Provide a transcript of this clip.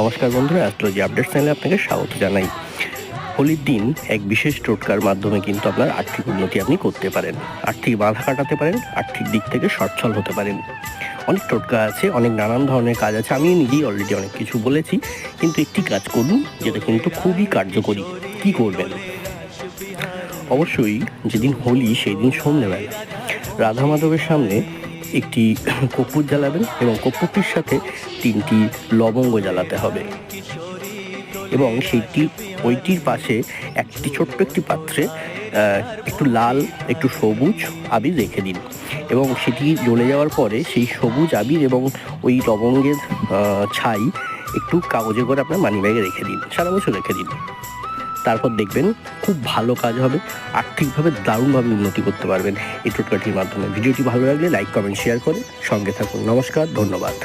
নমস্কার বন্ধুরা astrology update চ্যানেলে আপনাকে স্বাগত জানাই। হোলির দিন এক বিশেষ টোটকার মাধ্যমে কিন্তু আপনার আর্থিক উন্নতি আপনি করতে পারেন। আর্থিক বাধা কাটাতে পারেন, আর্থিক দিক থেকে সচ্ছল হতে পারেন। অনেক টোটকা আছে, অনেক নানান ধরনের কাজ আছে, আমি নিজেই অলরেডি অনেক কিছু বলেছি, কিন্তু একটি কাজ করুন, যেটা কিন্তু খুবই কার্যকরী। কি করবেন? অবশ্যই যেদিন হোলি সেই দিন সন্ধ্যেবেলা রাধা মাধবের সামনে একটি কর্পূর জ্বালাবেন এবং কর্পূরটির সাথে তিনটি লবঙ্গ জ্বালাতে হবে। এবং সেইটি, ওইটির পাশে একটি ছোট্ট একটি পাত্রে একটু লাল, একটু সবুজ আবির রেখে দিন। এবং সেটি জ্বলে যাওয়ার পরে সেই সবুজ আবির এবং ওই লবঙ্গের ছাই একটু কাগজে করে আপনার মানিব্যাগে রেখে দিন, সারা বছর রেখে দিন। তারপর দেখবেন খুব ভালো কাজ হবে, আর্থিকভাবে দারুণভাবে উন্নতি করতে পারবেন এই টোটকাটির মাধ্যমে। ভিডিওটি ভালো লাগলে লাইক কমেন্ট শেয়ার করে সঙ্গে থাকুন। নমস্কার, ধন্যবাদ।